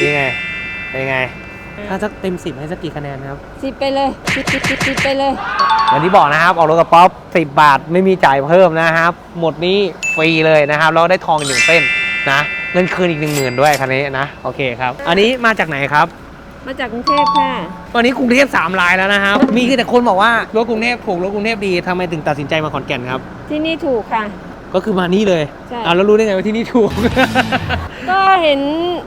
นี่ไงเป็นไง ถ้าสักเต็มสิบให้สักกี่คะแนนครับ สิบไปเลยสิบสิบสิบสิบไปเลยอย่างที่บอกนะครับ ออกรถกับป๊อป10บาทไม่มีจ่ายเพิ่มนะครับ หมดนี้ฟรีเลยนะครับแล้วได้ทองอีกหนึ่งเส้นนะเงินคืนอีกหนึ่งหมื่นด้วยคันนี้นะ โอเคครับ อันนี้มาจากไหนครับ มาจากกรุงเทพค่ะวันนี้กรุงเทพสามลายแล้วนะครับ มีแต่คนบอกว่ารถกรุงเทพถูกรถกรุงเทพดีทำไมถึงตัดสินใจมาขอนแก่นครับ ที่นี่ถูกค่ะ ก็คือมานี่เลยใช่ อ่าแล้วรู้ได้ไงว่าที่นี่ถูก ก็เห็น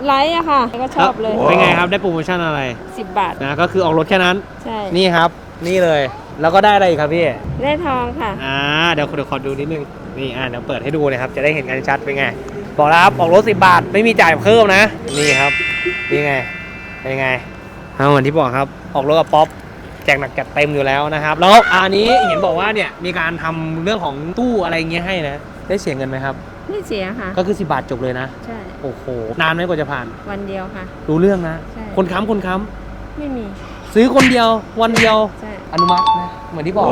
ไลฟ์อะค่ะ ก็ชอบเลย เป็นไงครับได้โปรโมชั่นอะไร10 บาท นะก็คือออกรถแค่นั้น ใช่ นี่ครับ นี่เลย แล้วก็ได้อะไรอีกครับพี่ ได้ทองค่ะ อ่าเดี๋ยวเดี๋ยวขอดูนิดนึงนี่อ่าเดี๋ยวเปิดให้ดูเลยครับ จะได้เห็นกันชัดเป็นไง บอกแล้วครับออกรถ10บาทไม่มีจ่ายเพิ่มนะ นี่ครับ นี่ไง เป็นไงเอาเหมือนที่บอกครับ ออกรถกับป๊อป แจกหนักจัดเต็มอยู่แล้วนะครับ แล้วอันนี้เห็นบอกว่าเนี่ยมีการทำเรื่องของตู้อะไรเงี้ยให้นะ ได้เสียเงินไหมครับ ไม่เสียค่ะ ก็คือ 10 บาทจบเลยนะ ใช่ โอ้โห นานไหมกว่าจะผ่าน วันเดียวค่ะ รู้เรื่องนะ ใช่ คนค้ำคนค้ไม่มีำซื้อคนเดียววันเดียว ใช่ อนุมัตินะเหมือนที่บอก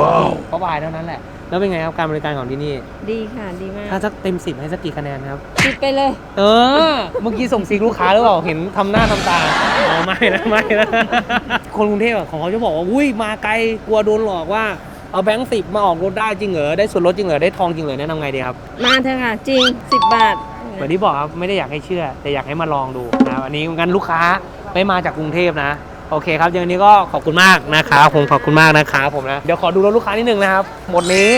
ก็บายเท่านั้นแหละ แล้วเป็นไงครับการบริการของที่นี่ ดีค่ะดีมากถ้าสักเต็มสิบให้สักกี่คะแนนครับสิบไปเลย เออ เมื่อกี้ส่งซีกลูกค้าหรือเปล่า เห็นทำหน้าทำตาอ๋อไม่นะไม่นะคนกรุงเทพอะของเขาจะบอกว่า อุ้ยมาไกลกลัวโดนหลอกว่าเอาแบงค์สิบมาออกรถได้จริงเหรอ ได้ส่วนลดจริงเหรอ ได้ทองจริงเหรอ แนะนำไงดีครับ มาเถอะค่ะ จริง 10 บาท เหมือนที่บอกครับ ไม่ได้อยากให้เชื่อ แต่อยากให้มาลองดูนะวันนี้งั้นลูกค้าไม่มาจากกรุงเทพนะ โอเคครับอย่างนี้ก็ขอบคุณมากนะครับผมขอบคุณมากนะครับผมนะ เดี๋ยวขอดูรถลูกค้านิดนึงนะครับ หมดนี้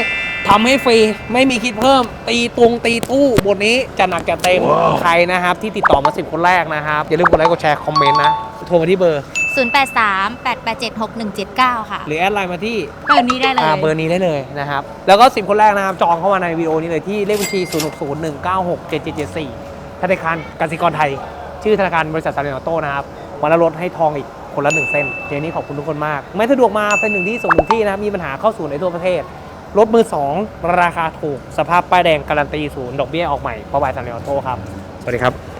ทำให้ฟรี ไม่มีคิดเพิ่ม ตีตุงตีตู้บทนี้จะหนักจะเต็ม ใครนะครับ ที่ติดต่อมาสิบคนแรกนะครับ อย่าลืมกดไลค์กดแชร์คอมเมนต์นะ โทรมาที่เบอร์ 083 887 6179 ค่ะ หรือแอดไลน์มาที่เบอร์นี้ได้เลย อ่าเบอร์นี้ได้เลยนะครับ แล้วก็ 10 คนแรกนะครับ จองเข้ามาในวีดีโอนี้เลยที่เลขบัญชี 0 6 0 1 9 6 7 7 7 4 ธนาคารกสิกรไทย ชื่อธนาคารบริษัทซาเรนโต้นะครับ วันละลดให้ทองอีกคนละหนึ่งเส้นเจนี้ขอบคุณทุกคนมาก ไม่สะดวกมาเป็นหนึ่งที่ส่งหนึ่งที่นะมีปัญหาเข้าศูนย์ในทั่วประเทศรถมือ 2 ราคาถูก สภาพป้ายแดงการันตีศูนย์ดอกเบี้ยออกใหม่พอบายซาเรนโต้ครับ สวัสดีครับ